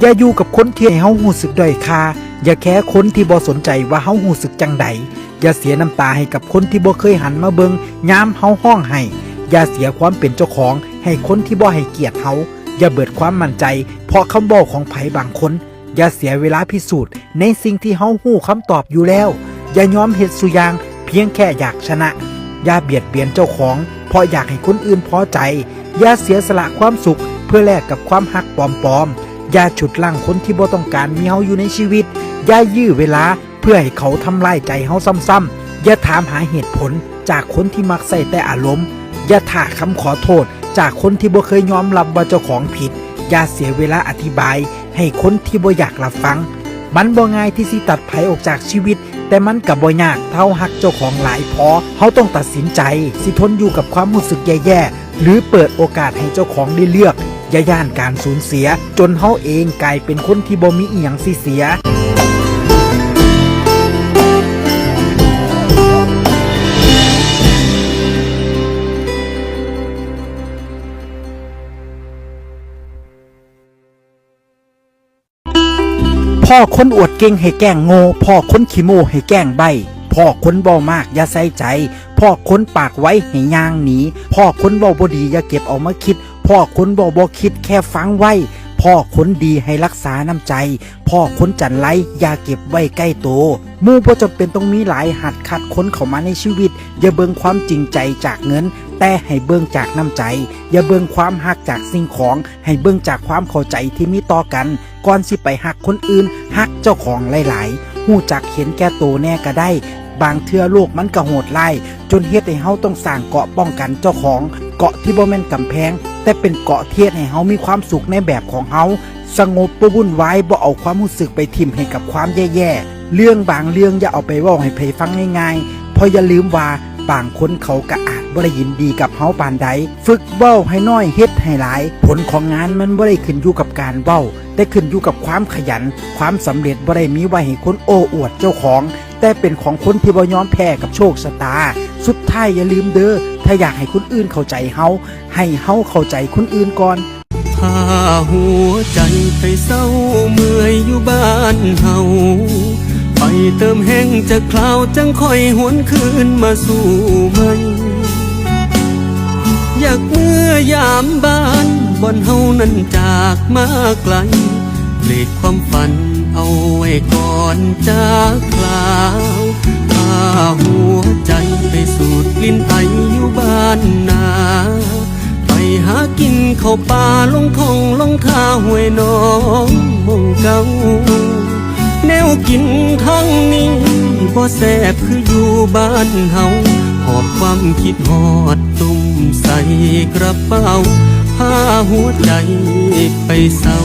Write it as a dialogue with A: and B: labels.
A: อย่าอยู่กับคนที่ให้เฮาหูสึกด้อยค่าอย่าแค่คนที่บ่สนใจว่าเฮาหูสึกจังใดอย่าเสียน้ำตาให้กับคนที่บ่เคยหันมาเบิงยามเฮาห้องให้อย่าเสียความเป็นเจ้าของ ให้คนที่บ่ให้เกียรติเฮาอย่าเบิดความมั่นใจ เพราะคำบอกของไผบางคน อย่าเสียเวลาพิสูจน์ ในสิ่งที่เฮาหู้คำตอบอยู่แล้ว อย่ายอมเฮ็ดสุยาง เพียงแค่อยากชนะ อย่าเบียดเบียนเจ้าของ เพราะอยากให้คนอื่นพอใจ อย่าเสียสละความสุขเพื่อแลกกับความหักปลอมๆ อย่าฉุดลั่งคนที่บ่ต้องการมีเฮาอยู่ในชีวิต อย่ายื้อเวลาเพื่อให้เขาทำลายใจเฮาซ้ำๆอย่าถามหาเหตุผลจากคนที่มักใส่แต่อารมณ์ อย่าถาคำขอโทษ จากคนที่บ่เคยยอมรับว่าเจ้าของผิด อย่าเสียเวลาอธิบาย ให้คนที่บ่อยากรับฟัง มันบ่ง่ายที่สิตัดไผออกจากชีวิต แต่มันกับบ่ยากเท่าหักเจ้าของหลายพอเขาต้องตัดสินใจ สิทนอยู่กับความรู้สึกแย่ๆหรือเปิดโอกาสให้เจ้าของได้เลือก อย่าย่านการสูญเสีย จนเขาเองกลายเป็นคนที่บ่มีอีหยังสิเสียพ่อคนอวดเก่งให้แก้งโง่พ่อคนขี้โม้ให้แก้งใบพ่อคนเบามากอย่าใส่ใจ พ่อคนปากไว้ให้ย่างหนีพ่อคนเบาบดีอย่าเก็บเอามาคิด พ่อคนเบาบคิดแค่ฟังไว้ พ่อคนดีให้รักษาน้ำใจ พ่อคนจันไรอย่าเก็บไว้ใกล้โตวมู่บ่จำเป็นต้องมีหลายหัดคัดคนเข้ามาในชีวิต อย่าเบิ่งความจริงใจจากเงิน แต่ให้เบิ่งจากน้ำใจ อย่าเบิ่งความหักจากสิ่งของ ให้เบิ่งจากความเข้าใจที่มีต่อกัน ก่อนสิไปหักคนอื่นหักเจ้าของหลายๆหู้จักเห็นแก่โตวแน่ก็ได้บางเทื่อโลกมันก็โหดไล่จนเฮ็ดให้เฮาต้องสร้างเกาะป้องกันเจ้าของ เกาะที่บ่แม่นกำแพง แต่เป็นเกาะเทียดให้เฮามีความสุขในแบบของเฮาสงบบ่วุ่นวายบ่เอาความรู้สึกไปทิ่มให้กับความแย่ๆ เรื่องบางเรื่องอย่าเอาไปเว้าให้ไผฟังง่ายๆเพราะอย่าลืมว่าบางคนเขาก็อาจบ่ได้ยินดีกับเฮาปานใด ฝึกเว้าให้น้อยเฮ็ดให้หลาย ผลของงานมันบ่ได้ขึ้นอยู่กับการเว้า แต่ขึ้นอยู่กับความขยัน ความสำเร็จบ่ได้มีไว้ให้คนโอ้อวดเจ้าของ แต่เป็นของคนที่บ่ยอมแพ้กับโชคชะตา สุดท้ายอย่าลืมเด้อ ถ้าอยากให้คนอื่นเข้าใจเฮาให้เฮาเข้าใจคนอื่นก่อน
B: พาหัวใจไปเศร้าเมื่อยอยู่บ้านเฮาไปเติมแห้งจากคราวจังค่อยหวนคืนมาสู่ใหม่อยากเมื่อยามบ้านบอนเฮานั้นจากมาไกลเปลดความฝันเอาไว้ก่อนจากคราวพาหัวใจไป เข้าป่าลงทงลงท่าห้วยน้องมองเก่าแนวกินทั้งนี้บ่แซ่บคืออยู่บ้านเฮาหอบความคิดหอดตุ่มใส่กระเป๋าพาหัวใจไปเศร้า